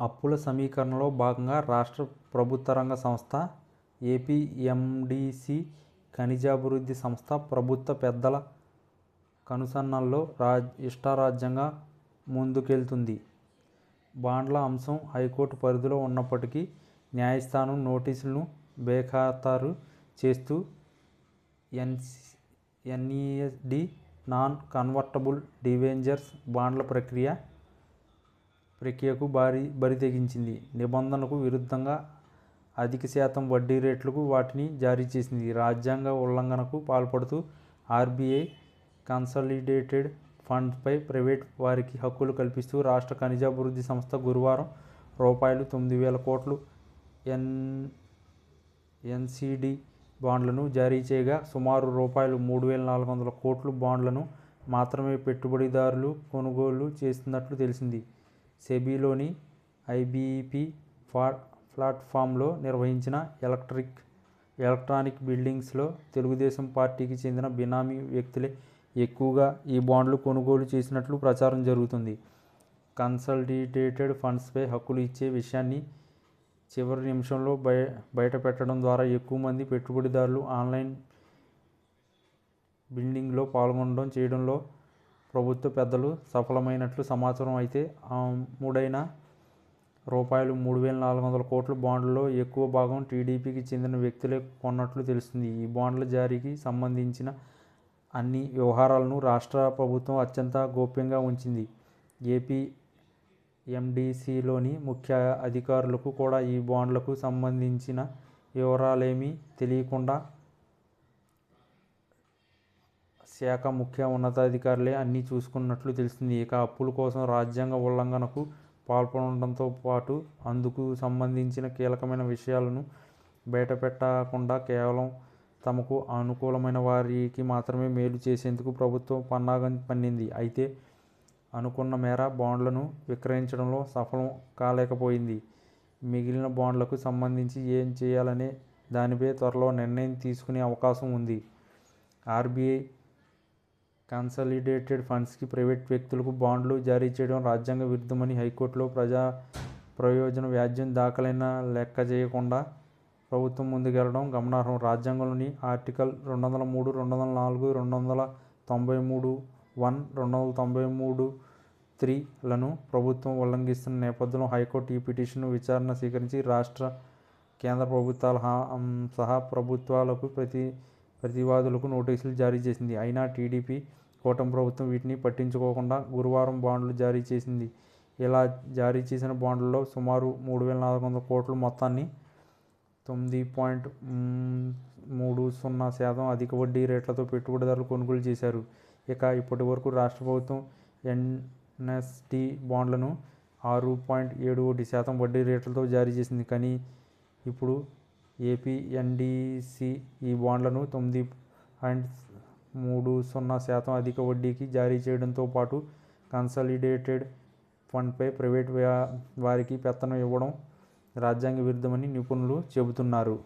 అప్పుల సమీకరణలో భాగంగా రాష్ట్ర ప్రభుత్వ రంగ సంస్థ ఏపీఎండీసీ ఖనిజాభివృద్ధి సంస్థ ప్రభుత్వ పెద్దల కనుసన్నల్లో రాజ్ ఇష్టారాజ్యంగా ముందుకెళ్తుంది. బాండ్ల అంశం హైకోర్టు పరిధిలో ఉన్నప్పటికీ న్యాయస్థానం నోటీసులను బేఖాతారు చేస్తూ ఎన్ఈడీ నాన్ కన్వర్టబుల్ డివెంజర్స్ బాండ్ల ప్రక్రియ ప్రక్రియకు భారీ బరితెగించింది. నిబంధనలకు విరుద్ధంగా అధిక శాతం వడ్డీ రేట్లకు వాటిని జారీ చేసింది. రాజ్యాంగ ఉల్లంఘనకు పాల్పడుతూ ఆర్బీఐ కన్సాలిడేటెడ్ ఫండ్స్పై ప్రైవేట్ వారికి హక్కులు కల్పిస్తూ రాష్ట్ర ఖనిజాభివృద్ధి సంస్థ గురువారం రూపాయలు తొమ్మిది వేల కోట్లు ఎన్ ఎన్సిడి బాండ్లను జారీ చేయగా సుమారు రూపాయలు మూడు వేల నాలుగు వందల కోట్లు బాండ్లను మాత్రమే పెట్టుబడిదారులు కొనుగోలు చేస్తున్నట్లు తెలిసింది. సెబీలోని ఐబిపి ప్లాట్ఫామ్లో నిర్వహించిన ఎలక్ట్రిక్ ఎలక్ట్రానిక్ బిల్డింగ్స్లో తెలుగుదేశం పార్టీకి చెందిన బినామీ వ్యక్తులే ఎక్కువగా ఈ బాండ్లు కొనుగోలు చేసినట్లు ప్రచారం జరుగుతుంది. కన్సల్టేటెడ్ ఫండ్స్పై హక్కులు ఇచ్చే విషయాన్ని చివరి నిమిషంలో బయ బయటపెట్టడం ద్వారా ఎక్కువ మంది పెట్టుబడిదారులు ఆన్లైన్ బిల్డింగ్లో పాల్గొనడం చేయడంలో ప్రభుత్వ పెద్దలు సఫలమైనట్లు సమాచారం. అయితే మూడైన రూపాయలు మూడు వేల నాలుగు వందల కోట్ల బాండ్లలో ఎక్కువ భాగం టీడీపీకి చెందిన వ్యక్తులే కొన్నట్లు తెలుస్తుంది ఈ బాండ్ల జారీకి సంబంధించిన అన్ని వ్యవహారాలను రాష్ట్ర ప్రభుత్వం అత్యంత గోప్యంగా ఉంచింది. ఏపీఎండీసీలోని ముఖ్య అధికారులకు కూడా ఈ బాండ్లకు సంబంధించిన వివరాలేమీ తెలియకుండా శాఖ ముఖ్య ఉన్నతాధికారులే అన్నీ చూసుకున్నట్లు తెలిసింది ఇక అప్పుల కోసం రాజ్యాంగ ఉల్లంఘనకు పాల్పడటంతో పాటు అందుకు సంబంధించిన కీలకమైన విషయాలను బయటపెట్టకుండా కేవలం తమకు అనుకూలమైన వారికి మాత్రమే మేలు చేసేందుకు ప్రభుత్వం పన్నాగం పన్నింది. అయితే అనుకున్న మేర బాండ్లను విక్రయించడంలో సఫలం కాలేకపోయింది. మిగిలిన బాండ్లకు సంబంధించి ఏం చేయాలనే దానిపై త్వరలో నిర్ణయం తీసుకునే అవకాశం ఉంది. ఆర్బీఐ కన్సాలిడేటెడ్ ఫండ్స్కి ప్రైవేటు వ్యక్తులకు బాండ్లు జారీ చేయడం రాజ్యాంగ విరుద్ధమని హైకోర్టులో ప్రజా ప్రయోజన వ్యాజ్యం దాఖలైన లెక్క చేయకుండా ప్రభుత్వం ముందుకెళ్ళడం గమనార్హం. రాజ్యాంగంలోని ఆర్టికల్ రెండు వందల మూడు, రెండు వందల నాలుగు, రెండు వందల తొంభై మూడు వన్, రెండు వందల తొంభై మూడు త్రీ లను ప్రభుత్వం ఉల్లంఘిస్తున్న నేపథ్యంలో హైకోర్టు ఈ పిటిషన్ను విచారణ స్వీకరించి రాష్ట్ర, కేంద్ర ప్రభుత్వాలు సహా ప్రభుత్వాలకు, ప్రతి ప్రతివాదులకు నోటీసులు జారీ చేసింది. అయినా టీడీపీ కూటమి ప్రభుత్వం వీటిని పట్టించుకోకుండా గురువారం బాండ్లు జారీ చేసింది. ఇలా జారీ చేసిన బాండ్లలో సుమారు మూడు వేల నాలుగు వందల కోట్ల మొత్తాన్ని తొమ్మిది పాయింట్ మూడు సున్నా శాతం అధిక వడ్డీ రేట్లతో పెట్టుబడిదారులు కొనుగోలు చేశారు. ఇక ఇప్పటి వరకు రాష్ట్ర ప్రభుత్వం ఎన్ఎస్డి బాండ్లను ఆరు పాయింట్ ఏడు ఒకటి శాతం వడ్డీ రేట్లతో జారీ చేసింది. కానీ ఇప్పుడు ఏపీఎన్డీసీ ఈ బాండ్లను తొమ్మిది పాయింట్ మూడు సున్నా శాతం అధిక వడ్డీకి జారీ చేయడంతో పాటు కన్సాలిడేటెడ్ ఫండ్పై ప్రైవేట్ వారికి పెత్తనం ఇవ్వడం రాజ్యాంగ విరుద్ధమని నిపుణులు చెబుతున్నారు.